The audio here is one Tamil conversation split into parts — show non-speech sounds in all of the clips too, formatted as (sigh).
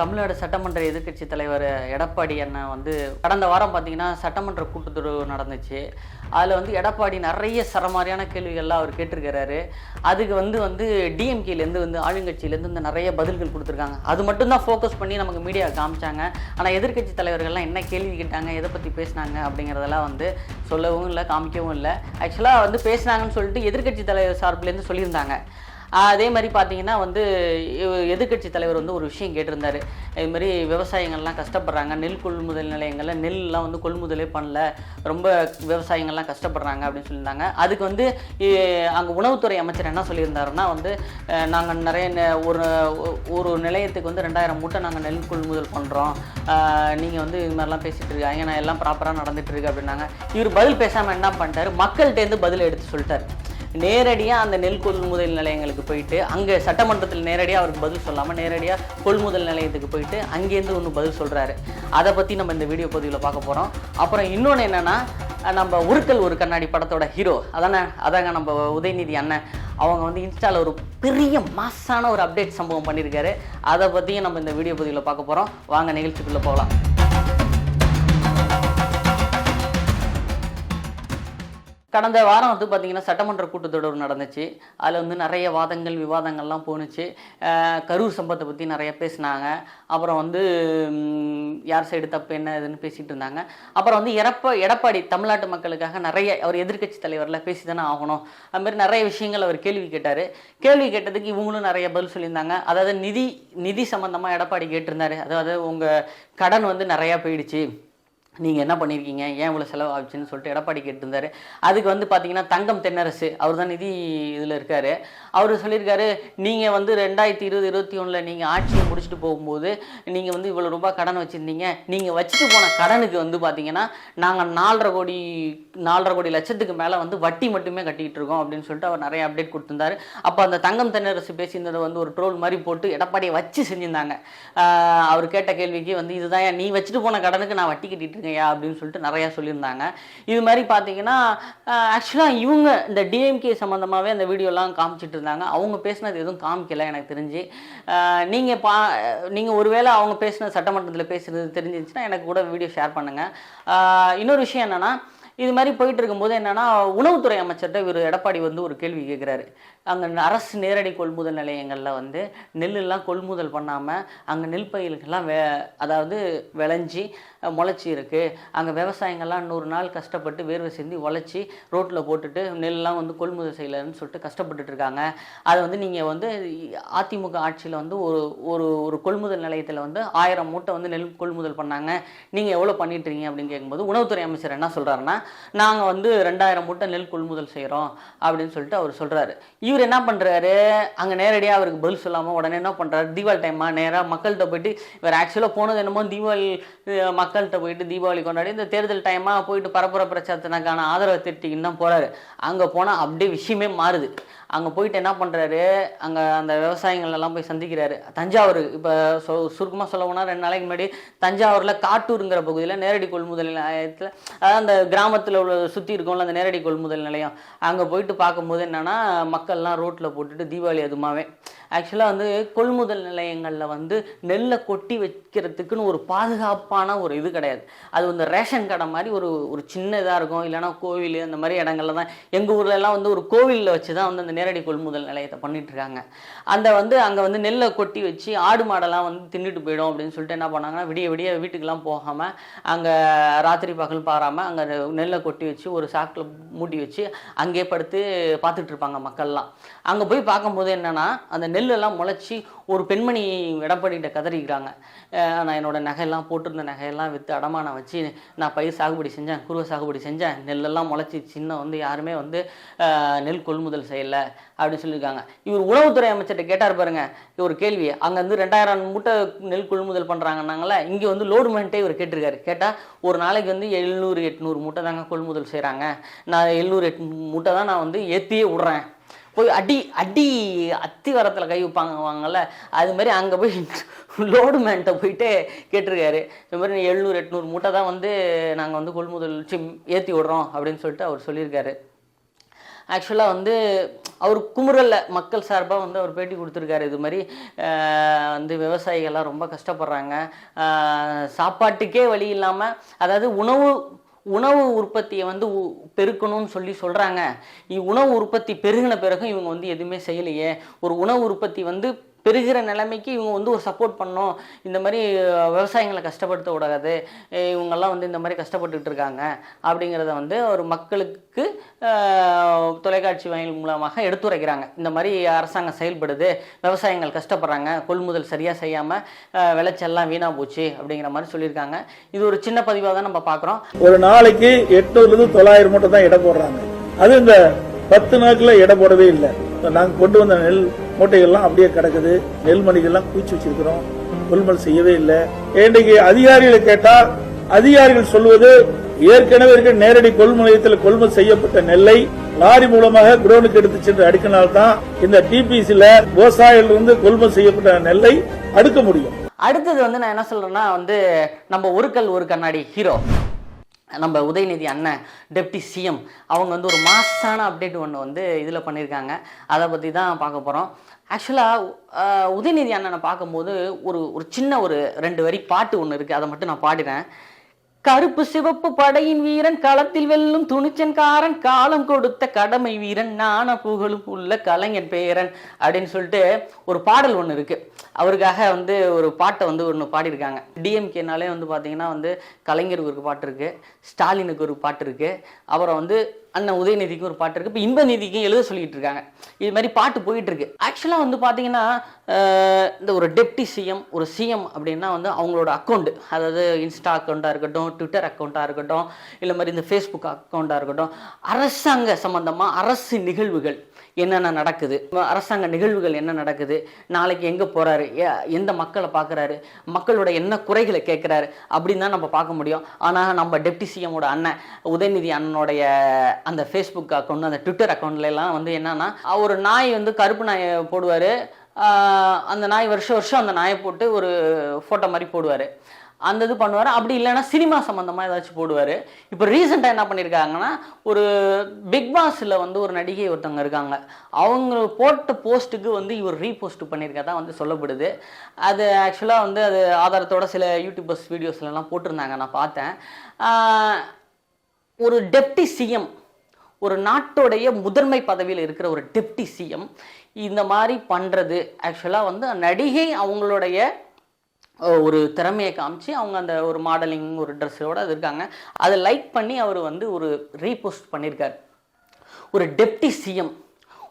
தமிழ்நாடு சட்டமன்ற எதிர்க்கட்சி தலைவர் எடப்பாடி அண்ணன் வந்து கடந்த வாரம் பார்த்தீங்கன்னா சட்டமன்ற கூட்டத்தொடர் நடந்துச்சு. அதில் வந்து எடப்பாடி நிறைய சரமாரியான கேள்விகள்லாம் அவர் கேட்டிருக்கிறாரு. அதுக்கு வந்து வந்து டிஎம்கேலேருந்து வந்து ஆளுங்கட்சியிலேருந்து இந்த நிறைய பதில்கள் கொடுத்துருக்காங்க. அது மட்டும்தான் ஃபோக்கஸ் பண்ணி நமக்கு மீடியா காமிச்சாங்க. ஆனால் எதிர்க்கட்சி தலைவர்கள்லாம் என்ன கேள்வி கேட்டாங்க எதை பற்றி பேசினாங்க அப்படிங்கிறதெல்லாம் வந்து சொல்லவும் இல்லை காமிக்கவும் இல்லை. ஆக்சுவலாக வந்து பேசினாங்கன்னு சொல்லிட்டு எதிர்க்கட்சி தலைவர் சார்பிலேருந்து சொல்லியிருந்தாங்க. அதே மாதிரி பார்த்தீங்கன்னா வந்து எதிர்கட்சி தலைவர் வந்து ஒரு விஷயம் கேட்டிருந்தாரு. இது மாதிரி விவசாயிகள்லாம் கஷ்டப்படுறாங்க. நெல் கொள்முதல் நிலையங்களில் நெல்லாம் வந்து கொள்முதலே பண்ணல. ரொம்ப விவசாயிகள்லாம் கஷ்டப்படுறாங்க அப்படின்னு சொல்லியிருந்தாங்க. அதுக்கு வந்து அங்கே உணவுத்துறை அமைச்சர் என்ன சொல்லியிருந்தாருன்னா வந்து நாங்கள் நிறைய நெ- ஒரு ஒரு நிலையத்துக்கு வந்து ரெண்டாயிரம் மூட்டை நாங்கள் நெல் கொள்முதல் பண்ணுறோம் நீங்கள் வந்து இது மாதிரிலாம் பேசிகிட்டு இருக்காங்க நான் எல்லாம் ப்ராப்பராக நடந்துகிட்டு இருக்கு அப்படின்னாங்க. இவர் பதில் பேசாமல் என்ன பண்ணிட்டாரு? மக்கள்கிட்டேருந்து பதில் எடுத்து சொல்லிட்டார். நேரடியாக அந்த நெல் கொள்முதல் நிலையங்களுக்கு போயிட்டு அங்கே சட்டமன்றத்தில் நேரடியாக அவருக்கு பதில் சொல்லாமல் நேரடியாக கொள்முதல் நிலையத்துக்கு போயிட்டு அங்கேருந்து ஒன்று பதில் சொல்கிறாரு அதை பற்றி நம்ம இந்த வீடியோ பதிவில் பார்க்க போகிறோம் அப்புறம் இன்னொன்று என்னென்னா நம்ம உருக்கல் ஒரு கண்ணாடி படத்தோட ஹீரோ அதானே? அதாங்க நம்ம உதயநிதி அண்ணன். அவங்க வந்து இன்ஸ்டாவில் ஒரு பெரிய மாசான ஒரு அப்டேட் சம்பவம் பண்ணியிருக்காரு அதை பற்றியும் நம்ம இந்த வீடியோ பதிவில் பார்க்க போகிறோம் வாங்க நிகழ்ச்சிக்குள்ளே போகலாம். கடந்த வாரம் வந்து பார்த்திங்கன்னா சட்டமன்ற கூட்டத்தொடர் நடந்துச்சு. அதில் வந்து நிறைய வாதங்கள் விவாதங்கள்லாம் போணுச்சு. கரூர் சம்பத்தை பற்றி நிறைய பேசினாங்க. அப்புறம் வந்து யார் சைடு தப்பு என்ன இதுன்னு பேசிகிட்டு இருந்தாங்க. அப்புறம் வந்து எடப்ப எடப்பாடி தமிழ்நாட்டு மக்களுக்காக நிறைய அவர் எதிர்க்கட்சி தலைவரில் பேசி தானே ஆகணும் அதுமாரி நிறைய விஷயங்கள் அவர் கேள்வி கேட்டார். கேள்வி கேட்டதுக்கு இவங்களும் நிறைய பதில் சொல்லியிருந்தாங்க. அதாவது நிதி நிதி சம்மந்தமாக எடப்பாடி கேட்டிருந்தாரு. அதாவது உங்கள் கடன் வந்து நிறையா போயிடுச்சு. நீங்கள் என்ன பண்ணியிருக்கீங்க ஏன் இவ்வளோ செலவு சொல்லிட்டு எடப்பாடி கேட்டிருந்தாரு. அதுக்கு வந்து பார்த்தீங்கன்னா தங்கம் தென்னரசு அவர் தான் நிதி இதில் இருக்கார். அவர் சொல்லியிருக்காரு நீங்கள் வந்து ரெண்டாயிரத்தி இருபது இருபத்தி ஒன்றில் நீங்கள் ஆட்சியை முடிச்சுட்டு போகும்போது நீங்கள் வந்து இவ்வளோ ரூபாய் கடன் வச்சுருந்தீங்க. நீங்கள் வச்சுட்டு போன கடனுக்கு வந்து பார்த்தீங்கன்னா நாங்கள் நாலரை கோடி நாலரை கோடி லட்சத்துக்கு மேலே வந்து வட்டி மட்டுமே கட்டிகிட்டு இருக்கோம் அப்படின்னு சொல்லிட்டு அவர் நிறைய அப்டேட் கொடுத்துருந்தாரு. அப்போ அந்த தங்கம் தென்னரசு பேசியிருந்ததை வந்து ஒரு ட்ரோல் மாதிரி போட்டு எடப்பாடியை வச்சு செஞ்சிருந்தாங்க. அவர் கேட்ட கேள்விக்கு வந்து இதுதான் நீ வச்சுட்டு போன கடனுக்கு நான் வட்டி கட்டிட்டு இருக்கேன்யா அப்படின்னு சொல்லிட்டு நிறையா சொல்லியிருந்தாங்க. இது மாதிரி பார்த்தீங்கன்னா ஆக்சுவலாக இவங்க இந்த டிஎம்கே சம்மந்தமாகவே அந்த வீடியோலாம் காமிச்சிட்டு இருந்தாங்க. அவங்க பேசினது எதுவும் காமிக்கல எனக்கு தெரிஞ்சு. நீங்கள் பா நீங்கள் ஒருவேளை அவங்க பேசின சட்டமன்றத்தில் பேசுகிறது தெரிஞ்சிருந்துச்சுன்னா எனக்கு கூட வீடியோ ஷேர் பண்ணுங்கள் இன்னொரு விஷயம் என்னென்னா இது மாதிரி போயிட்டு இருக்கும்போது என்னன்னா உணவுத்துறை அமைச்சர்கிட்ட இவர் எடப்பாடி வந்து ஒரு கேள்வி கேட்குறாரு அங்கே அரசு நேரடி கொள்முதல் நிலையங்களில் வந்து நெல்லெல்லாம் கொள்முதல் பண்ணாமல் அங்கே நெல் பயிர்கள்லாம் வே அதாவது விளைஞ்சி முளைச்சி இருக்குது அங்கே விவசாயங்கள்லாம் நூறு நாள் கஷ்டப்பட்டு வேர்வை செஞ்சு உழைச்சி ரோட்டில் போட்டுட்டு நெல்லாம் வந்து கொள்முதல் செய்யலைன்னு சொல்லிட்டு கஷ்டப்பட்டுட்டு இருக்காங்க. அதை வந்து நீங்கள் வந்து அதிமுக ஆட்சியில் வந்து ஒரு ஒரு ஒரு கொள்முதல் நிலையத்தில் வந்து ஆயிரம் மூட்டை வந்து நெல் கொள்முதல் பண்ணாங்க. நீங்கள் எவ்வளோ பண்ணிட்டு அப்படின்னு கேட்கும்போது உணவுத்துறை அமைச்சர் என்ன சொல்கிறாருன்னா நாங்கள் வந்து ரெண்டாயிரம் மூட்டை நெல் கொள்முதல் செய்கிறோம் அப்படின்னு சொல்லிட்டு அவர் சொல்கிறாரு இவர் என்ன பண்ணுறாரு அங்கே நேரடியாக அவருக்கு பதில் சொல்லாமல் உடனே என்ன பண்ணுறாரு தீபாவளி டைமா நேராக மக்கள்கிட்ட போயிட்டு இவர் ஆக்சுவலாக போனது என்னமோ தீபாவளி மக்கள்கிட்ட போயிட்டு தீபாவளி கொண்டாடி இந்த தேர்தல் டைமாக போயிட்டு பரப்புற பிரச்சாரத்தினக்கான ஆதரவை திட்டிக்கின்னு தான் போகிறாரு அங்கே போனால் அப்படியே விஷயமே மாறுது. அங்கே போயிட்டு என்ன பண்ணுறாரு அங்கே அந்த விவசாயிகளெல்லாம் போய் சந்திக்கிறாரு. தஞ்சாவூர் இப்போ சொ சுருக்கமாக சொல்ல போனால் ரெண்டு நாளைக்கு முன்னாடி தஞ்சாவூரில் காட்டூருங்கிற பகுதியில் நேரடி கொள்முதல் நிலையத்தில் அதாவது அந்த கிராமத்தில் உள்ள சுற்றி இருக்கோம்ல அந்த நேரடி கொள்முதல் நிலையம். அங்கே போயிட்டு பார்க்கும்போது என்னென்னா மக்கள்லாம் ரோட்டில் போட்டுட்டு தீபாவளி அதுமாவே. ஆக்சுவலாக வந்து கொள்முதல் நிலையங்களில் வந்து நெல்லை கொட்டி வைக்கிறதுக்குன்னு ஒரு பாதுகாப்பான ஒரு இது கிடையாது. அது வந்து ரேஷன் கடை மாதிரி ஒரு ஒரு சின்ன இதாக இருக்கும். இல்லைன்னா கோவில் அந்த மாதிரி இடங்கள்ல தான். எங்கள் ஊர்லலாம் வந்து ஒரு கோவிலில் வச்சு தான் வந்து அந்த நேரடி கொள்முதல் நிலையத்தை பண்ணிட்டுருக்காங்க அந்த வந்து அங்கே வந்து நெல்லை கொட்டி வச்சு ஆடு மாடெல்லாம் வந்து தின்னுட்டு போயிடும் அப்படின்னு சொல்லிட்டு என்ன பண்ணாங்கன்னா விடிய விடிய வீட்டுக்கெல்லாம் போகாமல் அங்கே ராத்திரி பகல் பாராமல் அங்கே நெல்லை கொட்டி வச்சு ஒரு சாக்கில் மூட்டி வச்சு அங்கேயே படுத்து பார்த்துட்ருப்பாங்க மக்கள்லாம். அங்கே போய் பார்க்கும்போது என்னென்னா அந்த நெல் நெல்லெல்லாம் முளைச்சி ஒரு பெண்மணி எடப்பாடிகிட்ட கதறிக்கிறாங்க. நான் என்னோட நகையெல்லாம் போட்டிருந்த நகையெல்லாம் விற்று அடமானம் வச்சு நான் பயிர் சாகுபடி செஞ்சேன் குருவை சாகுபடி செஞ்சேன். நெல்லெல்லாம் முளைச்சி சின்ன வந்து யாருமே வந்து நெல் கொள்முதல் செய்யலை அப்படின்னு சொல்லியிருக்காங்க. இவர் உணவுத்துறை அமைச்சர்கிட்ட கேட்டார் பாருங்க ஒரு கேள்வி. அங்கேருந்து ரெண்டாயிரம் மூட்டை நெல் கொள்முதல் பண்ணுறாங்கன்னாங்களே இங்கே வந்து லோடு மெண்ட்டே இவர் கேட்டிருக்காரு. கேட்டால் ஒரு நாளைக்கு வந்து எழுநூறு எட்நூறு மூட்டை தாங்க கொள்முதல் செய்கிறாங்க நான் எழுநூறு எட் மூட்டை தான் நான் வந்து ஏற்றியே விட்றேன். போய் அடி அடி அத்திவரத்தில் கை வைப்பாங்க வாங்கல்ல அது மாதிரி அங்கே போய் (laughs) லோடு மேன்ட்ட போயிட்டு கேட்டிருக்காரு. இந்த மாதிரி எழுநூறு எட்நூறு மூட்டை தான் வந்து நாங்கள் வந்து கொள்முதல் சிம் ஏற்றி விடுறோம் அப்படின்னு சொல்லிட்டு அவர் சொல்லியிருக்காரு. ஆக்சுவலாக வந்து அவர் குமுறலில் மக்கள் சார்பாக வந்து அவர் பேட்டி கொடுத்துருக்காரு. இது மாதிரி வந்து விவசாயிகள்லாம் ரொம்ப கஷ்டப்படுறாங்க. சாப்பாட்டுக்கே வழி இல்லாமல் அதாவது உணவு உணவு உற்பத்தியை வந்து பெருக்கணும்னு சொல்லி சொல்கிறாங்க உணவு உற்பத்தி பெருகின பிறகும் இவங்க வந்து எதுவுமே செய்யலையே. ஒரு உணவு உற்பத்தி வந்து பெருகிற நிலைமைக்கு இவங்க வந்து ஒரு சப்போர்ட் பண்ணோம் இந்த மாதிரி விவசாயங்களை விவசாயிகளை கஷ்டப்படுத்த கூடாது இவங்கெல்லாம் வந்து இந்த மாதிரி கஷ்டப்பட்டுட்டு இருக்காங்க. அப்படிங்கிறத வந்து ஒரு மக்களுக்கு தொலைக்காட்சி வாயில் மூலமாக எடுத்துரைக்கிறாங்க. இந்த மாதிரி அரசாங்கம் செயல்படுது. விவசாயிகள் கஷ்டப்படுறாங்க. கொள்முதல் சரியாக செய்யாமல் விளைச்சல்லாம் வீணாக போச்சு அப்படிங்கிற மாதிரி சொல்லியிருக்காங்க. இது ஒரு சின்ன பதிவாக தான் நம்ம பார்க்குறோம். ஒரு நாளைக்கு எட்நூறுலேருந்து தொள்ளாயிரம் மூட்டை தான் எடை போடுறாங்க. அது இந்த பத்து நாட்கள எடை போடவே இல்லை. நாங்கள் கொண்டு வந்த நெல் மூட்டைகள்லாம் அப்படியே கிடக்குது. நெல்மணிகள்லாம் மணிகள்லாம் வச்சிருக்கிறோம். கொள்முதல் செய்யவே இல்லை. இன்றைக்கு அதிகாரிகளை கேட்டா அதிகாரிகள் சொல்வது ஏற்கனவே இருக்க நேரடி கொள்முதல் நிலையத்தில் கொள்முதல் செய்யப்பட்ட நெல்லை லாரி மூலமாக குடோனுக்கு எடுத்து சென்று அடுக்கினால்தான் இந்த டிபிசில விவசாயிகளிலிருந்து கொள்முதல் செய்யப்பட்ட நெல்லை அடுக்க முடியும். அடுத்தது வந்து நான் என்ன சொல்றேன்னா வந்து நம்ம ஒரு கல் ஒரு கண்ணாடி ஹீரோ. நம்ம உதயநிதி அண்ணன் டெப்டி சிஎம் அவங்க வந்து ஒரு மாசான அப்டேட் ஒன்று வந்து இதில் பண்ணியிருக்காங்க அதை பற்றி தான் பார்க்க போகிறோம் ஆக்சுவலாக உதயநிதி அண்ணனை பார்க்கும்போது ஒரு ஒரு சின்ன ஒரு ரெண்டு வரி பாட்டு ஒன்று இருக்குது அதை மட்டும் நான் பாடுறேன். கருப்பு சிவப்பு படையின் வீரன் களத்தில் வெல்லும் துணிச்சன்காரன் காலம் கொடுத்த கடமை வீரன் நாண புகழும் உள்ள கலைஞன் பேரன் அப்படின்னு சொல்லிட்டு ஒரு பாடல் ஒன்று இருக்கு. அவருக்காக வந்து ஒரு பாட்டை வந்து ஒன்று பாடியிருக்காங்க. டிஎம்கேனாலே வந்து பார்த்தீங்கன்னா வந்து கலைஞருக்கு ஒரு பாட்டு இருக்கு ஸ்டாலினுக்கு ஒரு பாட்டு இருக்கு. அப்புறம் வந்து அண்ணன் உதயநிதிக்கு ஒரு பாட்டு இருக்குது இப்போ இன்பநிதிக்கும் எழுத சொல்லிட்டு இருக்காங்க. இது மாதிரி பாட்டு போயிட்டு இருக்கு. ஆக்சுவலாக வந்து பார்த்தீங்கன்னா இந்த ஒரு டெப்டி சிஎம் ஒரு சிஎம் அப்படின்னா வந்து அவங்களோட அக்கௌண்ட் அதாவது இன்ஸ்டா அக்கௌண்ட்டாக இருக்கட்டும் ட்விட்டர் அக்கௌண்ட்டாக இருக்கட்டும் இல்லை மாதிரி இந்த ஃபேஸ்புக் அக்கௌண்ட்டாக இருக்கட்டும் அரசாங்க சம்பந்தமாக அரசு நிகழ்வுகள். என்னென்ன நடக்குது? அரசாங்க நிகழ்வுகள் என்ன நடக்குது? நாளைக்கு எங்கே போகிறாரு எந்த மக்களை பார்க்குறாரு? மக்களோட என்ன குறைகளை கேட்குறாரு? அப்படின்னு தான் நம்ம பார்க்க முடியும். ஆனால் நம்ம டெப்டி சிஎமோட அண்ணன் உதயநிதி அண்ணனுடைய அந்த ஃபேஸ்புக் அக்கௌண்ட் அந்த ட்விட்டர் அக்கௌண்ட்ல எல்லாம் வந்து என்னன்னா ஒரு நாய் வந்து கருப்பு நாயை போடுவார். அந்த நாய் வருஷம் வருஷம் அந்த நாயை போட்டு ஒரு ஃபோட்டோ மாதிரி போடுவார். அந்த இது பண்ணுவார். அப்படி இல்லைன்னா சினிமா சம்மந்தமாக ஏதாச்சும் போடுவார். இப்போ ரீசெண்டாக என்ன பண்ணியிருக்காங்கன்னா ஒரு பிக் பாஸில் வந்து ஒரு நடிகை ஒருத்தவங்க இருக்காங்க. அவங்க போட்ட போஸ்ட்டுக்கு வந்து இவர் ரீபோஸ்ட் பண்ணியிருக்கதான் வந்து சொல்லப்படுது. அது ஆக்சுவலாக வந்து அது ஆதாரத்தோட சில யூடியூபர்ஸ் வீடியோஸ்லாம் போட்டிருந்தாங்க. நான் பார்த்தேன். ஒரு டெப்டி சிஎம் ஒரு நாட்டோடைய முதன்மை பதவியில் இருக்கிற ஒரு டெப்டி சிஎம் இந்த மாதிரி பண்ணுறது ஆக்சுவலாக வந்து நடிகை அவங்களுடைய ஒரு திறமையை காமிச்சு அவங்க அந்த ஒரு மாடலிங் ஒரு ட்ரெஸ்ஸோட அது இருக்காங்க. அதை லைக் பண்ணி அவர் வந்து ஒரு ரீபோஸ்ட் பண்ணியிருக்கார் ஒரு டெப்டி சிஎம்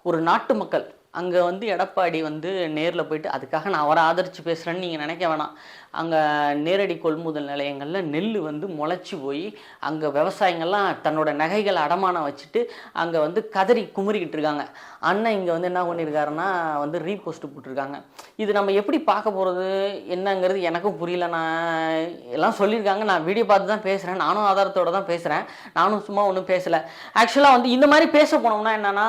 ஒரு நாட்டு மக்கள். அங்கே வந்து எடப்பாடி வந்து நேரில் போயிட்டு அதுக்காக நான் அவரை ஆதரித்து பேசுகிறேன்னு நீங்கள் நினைக்க வேணாம். அங்கே நேரடி கொள்முதல் நிலையங்களில் நெல் வந்து முளைச்சி போய் அங்கே விவசாயிங்கள்லாம் தன்னோட நகைகளை அடமானம் வச்சுட்டு அங்கே வந்து கதறி குமுறிக்கிட்டு இருக்காங்க. அண்ணன் இங்கே வந்து என்ன பண்ணியிருக்காருன்னா வந்து ரீபோஸ்ட் போட்டிருக்காங்க. இது நம்ம எப்படி பார்க்க போகிறது என்னங்கிறது எனக்கும் புரியல. நான் எல்லாம் சொல்லியிருக்காங்க. நான் வீடியோ பார்த்து தான் பேசுகிறேன் நானும் ஆதாரத்தோட தான் பேசுகிறேன் நானும் சும்மா ஒன்றும் பேசலை. ஆக்சுவலாக வந்து இந்த மாதிரி பேச போனோம்னா என்னென்னா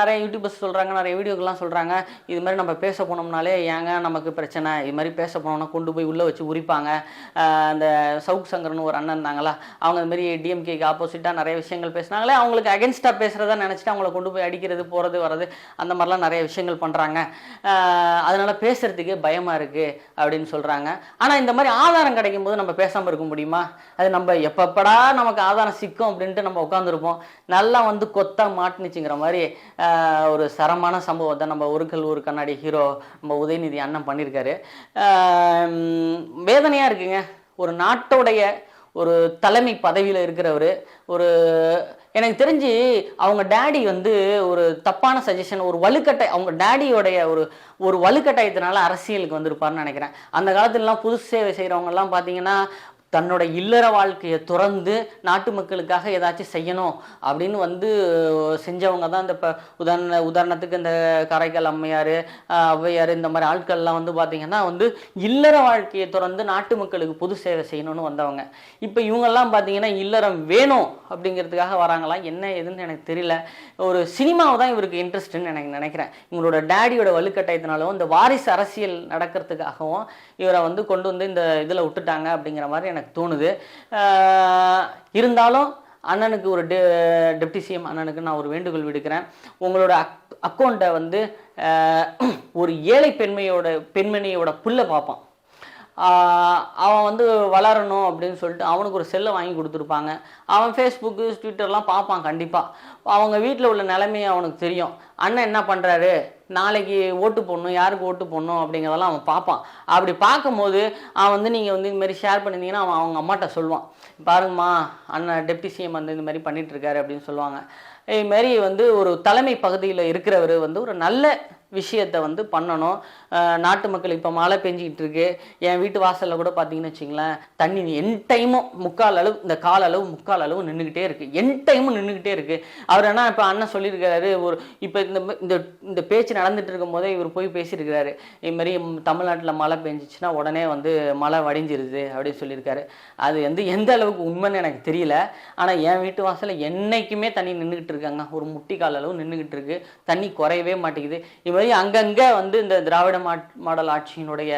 நிறைய யூடியூபர்ஸ் சொல்கிறாங்க நிறைய வீடியோக்கெல்லாம் சொல்கிறாங்க இது மாதிரி நம்ம பேச போனோம்னாலே ஏங்க நமக்கு பிரச்சனை? இது மாதிரி பேச போனோம்னா கொண்டு போய் உள்ளே வச்சு உரிப்பாங்க. அந்த சவுக் சங்கர்னு ஒரு அண்ணன் இருந்தாங்களா அவங்க இந்த மாதிரி டிஎம்கேக்கு ஆப்போசிட்டாக நிறைய விஷயங்கள் பேசுனாங்களே அவங்களுக்கு அகென்ஸ்டாக பேசுகிறதா நினச்சிட்டு அவங்கள கொண்டு போய் அடிக்கிறது போகிறது வர்றது அந்த மாதிரிலாம் நிறைய விஷயங்கள் பண்ணுறாங்க அதனால் பேசுகிறதுக்கு பயமாக இருக்குது அப்படின்னு சொல்கிறாங்க ஆனால் இந்த மாதிரி ஆதாரம் கிடைக்கும் போது நம்ம பேசாமல் இருக்க முடியுமா? அது நம்ம எப்பப்படா நமக்கு ஆதாரம் சிக்கும் அப்படின்ட்டு நம்ம உட்காந்துருப்போம் நல்லா வந்து கொத்தா மாட்டுனுச்சுங்கிற மாதிரி ஒரு சரமாக சரமான சம்பவத்தை நம்ம ஒரு கல் ஒரு கண்ணாடி ஹீரோ நம்ம உதயநிதி அண்ணன் பண்ணியிருக்காரு. வேதனையாக இருக்குங்க. ஒரு நாட்டோடைய ஒரு தலைமை பதவியில் இருக்கிறவர் ஒரு எனக்கு தெரிஞ்சு அவங்க டேடி வந்து ஒரு தப்பான சஜஷன் ஒரு வலுக்கட்டை அவங்க டேடியோடைய ஒரு ஒரு வலுக்கட்டாயத்தினால அரசியலுக்கு வந்திருப்பார்னு நினைக்கிறேன். அந்த காலத்துலலாம் புது சேவை செய்கிறவங்கலாம் பார்த்தீங்கன்னா தன்னோட இல்லற வாழ்க்கையை துறந்து நாட்டு மக்களுக்காக ஏதாச்சும் செய்யணும் அப்படின்னு வந்து செஞ்சவங்க தான் இந்த இப்போ உதாரண உதாரணத்துக்கு இந்த காரைக்கால் அம்மையார் ஔவையார் இந்த மாதிரி ஆட்கள்லாம் வந்து பார்த்திங்கன்னா வந்து இல்லற வாழ்க்கையை துறந்து நாட்டு மக்களுக்கு பொது சேவை செய்யணும்னு வந்தவங்க. இப்போ இவங்கெல்லாம் பார்த்தீங்கன்னா இல்லறம் வேணும் அப்படிங்கிறதுக்காக வராங்களாம் என்ன ஏதுன்னு எனக்கு தெரியல. ஒரு சினிமாவை தான் இவருக்கு இன்ட்ரெஸ்ட்டுன்னு எனக்கு நினைக்கிறேன். இவங்களோட டேடியோட வலுக்கட்டாயத்தினாலும் இந்த வாரிசு அரசியல் நடக்கிறதுக்காகவும் இவரை வந்து கொண்டு வந்து இந்த இதில் விட்டுட்டாங்க அப்படிங்கிற மாதிரி எனக்கு தோணுது. இருந்தாலும் அண்ணனுக்கு ஒரு டெ டெப்டி சிஎம் அண்ணனுக்கு நான் ஒரு வேண்டுகோள் விடுக்கிறேன். உங்களோட அக் அக்கௌண்ட்டை வந்து ஒரு ஏழை பெண்மையோட பெண்மணியோட புல்லை பார்ப்பான். அவன் வந்து வளரணும் அப்படின்னு சொல்லிட்டு அவனுக்கு ஒரு செல்லை வாங்கி கொடுத்துருப்பாங்க. அவன் ஃபேஸ்புக்கு ட்விட்டர்லாம் பார்ப்பான் கண்டிப்பாக அவங்க வீட்டில் உள்ள நிலைமையை அவனுக்கு தெரியும். அண்ணன் என்ன பண்ணுறாரு நாளைக்கு ஓட்டு போடணும் யாருக்கு ஓட்டு போடணும் அப்படிங்கிறதெல்லாம் அவன் பார்ப்பான். அப்படி பார்க்கும்போது அவன் வந்து நீங்கள் வந்து இந்த மாதிரி ஷேர் பண்ணியிருந்தீங்கன்னா அவன் அவங்க அம்மாட்ட சொல்லுவான். பாருங்கம்மா அண்ணன் டெப்டி சிஎம் வந்து இந்த மாதிரி பண்ணிட்டு இருக்காரு அப்படின்னு சொல்லுவாங்க. இது மாதிரி வந்து ஒரு தலைமை பகுதியில் இருக்கிறவர் வந்து ஒரு நல்ல விஷயத்தை வந்து பண்ணணும். நாட்டு மக்கள் இப்போ மழை பெஞ்சிக்கிட்டு இருக்கு என் வீட்டு வாசலில் கூட பார்த்தீங்கன்னு வச்சிங்களேன் தண்ணி என் டைமும் முக்கால் அளவு இந்த கால் அளவு முக்கால் அளவு நின்றுக்கிட்டே இருக்குது என் டைமும் நின்றுக்கிட்டே இருக்குது அவர் என்ன இப்போ அண்ணன் சொல்லியிருக்காரு ஒரு இப்போ இந்த இந்த இந்த பேச்சு நடந்துட்டு இருக்கும் போதே இவர் போய் பேசியிருக்கிறாரு. இது மாதிரி தமிழ்நாட்டில் மழை பெஞ்சிச்சுன்னா உடனே வந்து மழை வடிஞ்சிருது அப்படின்னு சொல்லியிருக்காரு. அது வந்து எந்த அளவுக்கு உண்மைன்னு எனக்கு தெரியல. ஆனால் என் வீட்டு வாசலில் என்னைக்குமே தண்ணி நின்றுக்கிட்டு இருக்காங்க. ஒரு முட்டி கால் அளவு நின்றுக்கிட்டு இருக்கு. தண்ணி குறையவே மாட்டேங்குது. இவர் மாதிரி அங்கங்கே வந்து இந்த திராவிட மா- மாடல் ஆட்சியினுடைய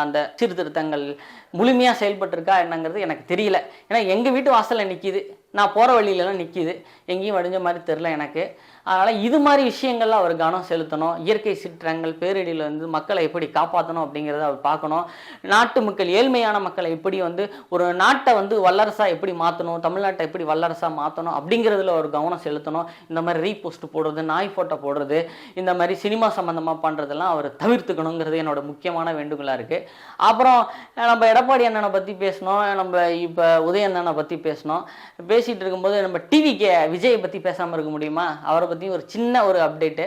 அந்த சீர்திருத்தங்கள் முழுமையாக செயல்பட்டிருக்கா என்னங்கிறது எனக்கு தெரியல. ஏன்னா எங்கள் வீட்டு வாசலில் நிற்கிது நான் போகிற வழியிலலாம் நிற்கிது எங்கேயும் வடிஞ்ச மாதிரி தெரில எனக்கு. அதனால் இது மாதிரி விஷயங்கள்ல அவர் கவனம் செலுத்தணும். இயற்கை சீற்றங்கள் பேரிடியில் வந்து மக்களை எப்படி காப்பாற்றணும் அப்படிங்கிறத அவர் பார்க்கணும். நாட்டு மக்கள் ஏழ்மையான மக்களை எப்படி வந்து ஒரு நாட்டை வந்து வல்லரசாக எப்படி மாற்றணும் தமிழ்நாட்டை எப்படி வல்லரசாக மாற்றணும் அப்படிங்கிறதுல ஒரு கவனம் செலுத்தணும். இந்த மாதிரி ரீபோஸ்ட் போடுறது நாய் ஃபோட்டோ போடுறது இந்த மாதிரி சினிமா சம்மந்தமாக பண்ணுறதெல்லாம் அவர் தவிர்த்துக்கணுங்கிறது என்னோட முக்கியமான வேண்டுகோளாக இருக்குது அப்புறம் நம்ம எடப்பாடி அண்ணனை பற்றி பேசணும் நம்ம இப்போ உதய அண்ணனை பற்றி பேசணும். பேசிகிட்டு இருக்கும்போது நம்ம டிவிக்கு விஜயை பற்றி பேசாமல் இருக்க முடியுமா? அவரை பற்றி ஒரு சின்ன ஒரு அப்டேட்டு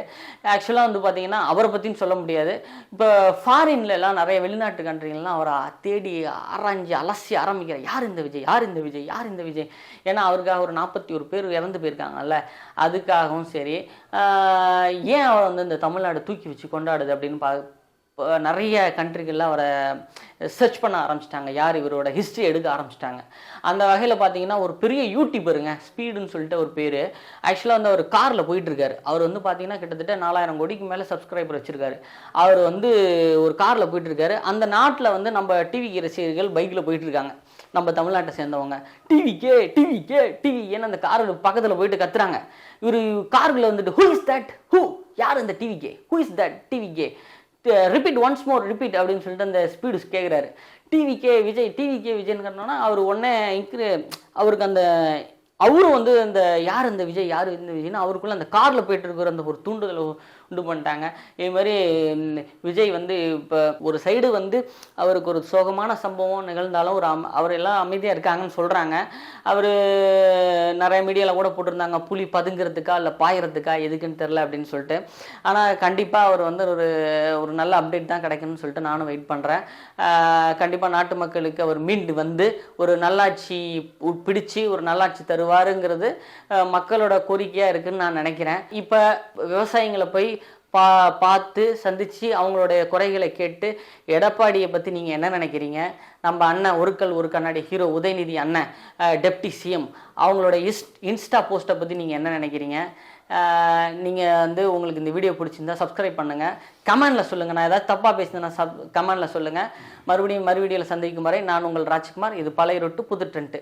ஆக்சுவலாக வந்து பார்த்தீங்கன்னா அவரை பற்றியும் சொல்ல முடியாது. இப்போ ஃபாரின்லலாம் நிறைய வெளிநாட்டு கண்ட்ரிகள்லாம் அவரை தேடி ஆராய்ஞ்சு அலசி ஆரம்பிக்கிறார். யார் இந்த விஜய்? யார் இந்த விஜய்? யார் இந்த விஜய்? ஏன்னா அவருக்காக ஒரு நாற்பத்தி ஒரு பேர் இறந்து போயிருக்காங்கல்ல. அதுக்காகவும் சரி. ஏன் அவர் வந்து இந்த தமிழ்நாடு தூக்கி வச்சு கொண்டாடுது அப்படின்னு பா நிறைய கண்ட்ரிகளில் அவரை சர்ச் பண்ண ஆரம்பிச்சிட்டாங்க. யார் இவரோட ஹிஸ்ட்ரி எடுக்க ஆரம்பிச்சிட்டாங்க. அந்த வகையில் பார்த்தீங்கன்னா ஒரு பெரிய யூடியூபருங்க ஸ்பீடுன்னு சொல்லிட்டு ஒரு பேர். ஆக்சுவலாக வந்து அவர் காரில் போயிட்டுருக்காரு. அவர் வந்து பார்த்தீங்கன்னா கிட்டத்தட்ட நாலாயிரம் கோடிக்கு மேலே சப்ஸ்கிரைபர் வச்சுருக்காரு. அவர் வந்து ஒரு காரில் போயிட்டுருக்காரு. அந்த நாட்டில் வந்து நம்ம டிவிக்கு ரசிகர்கள் பைக்கில் போயிட்டுருக்காங்க. நம்ம தமிழ்நாட்டை சேர்ந்தவங்க. டிவிக்கே டிவிக்கே டிவி ஏன்னா அந்த காருக்கு பக்கத்தில் போயிட்டு கத்துறாங்க. இவர் காருக்குள்ளே வந்துட்டு ஹூ இஸ் தட் ஹூ யார் இந்த டிவிக்கே ஹூ இஸ் தட் டிவிக்கே ரிப்பீட் ஒன்ஸ் மோர் ரிப்பீட் அப்படின்னு சொல்லிட்டு அந்த ஸ்பீடு கேட்குறாரு கே விஜய் டிவிக்கே விஜய்னு அவர் உடனே இன்க்ரி அவருக்கு அந்த அவரும் வந்து அந்த யார் இந்த விஜய் யார் இந்த விஜய்னு அவருக்குள்ள அந்த காரில் போயிட்டு இருக்கிற அந்த ஒரு தூண்டுதல் உண்டு பண்ணிட்டாங்க. இது மாதிரி விஜய் வந்து இப்போ ஒரு சைடு வந்து அவருக்கு ஒரு சோகமான சம்பவம் நிகழ்ந்தாலும் ஒரு அம் அவர் எல்லாம் அமைதியாக இருக்காங்கன்னு சொல்கிறாங்க அவர் நிறைய மீடியாவில் கூட போட்டிருந்தாங்க. புலி பதுங்கிறதுக்கா இல்லை பாயறதுக்கா எதுக்குன்னு தெரில அப்படின்னு சொல்லிட்டு. ஆனால் கண்டிப்பாக அவர் வந்து ஒரு ஒரு நல்ல அப்டேட் தான் கிடைக்கும்னு சொல்லிட்டு நானும் வெயிட் பண்ணுறேன் கண்டிப்பாக நாட்டு மக்களுக்கு அவர் மீண்டு வந்து ஒரு நல்லாட்சி உ- பிடிச்சு ஒரு நல்லாட்சி தருவாருங்கிறது மக்களோட கோரிக்கையாக இருக்குன்னு நான் நினைக்கிறேன். இப்போ விவசாயிகளை போய் பா பார்த்து சந்தித்து அவங்களுடைய குறைகளை கேட்டு எடப்பாடியை பற்றி நீங்கள் என்ன நினைக்கிறீங்க? நம்ம அண்ணன் ஒருக்கல் ஒரு கண்ணாடி ஹீரோ உதயநிதி அண்ணன் டெப்டி சிஎம் அவங்களோட இஸ்ட் இன்ஸ்டா போஸ்ட்டை பற்றி நீங்கள் என்ன நினைக்கிறீங்க? நீங்கள் வந்து உங்களுக்கு இந்த வீடியோ பிடிச்சிருந்தா சப்ஸ்கிரைப் பண்ணுங்கள் கமெண்டில் சொல்லுங்கள் நான் ஏதாவது தப்பாக பேசினேன்னா சப் கமெண்டில் சொல்லுங்கள் மறுபடியும் மறுபடியில் சந்திக்கும் வரை நான் உங்கள் ராஜ்குமார். இது பழைய ரொட்டு புது ட்ரெண்ட்டு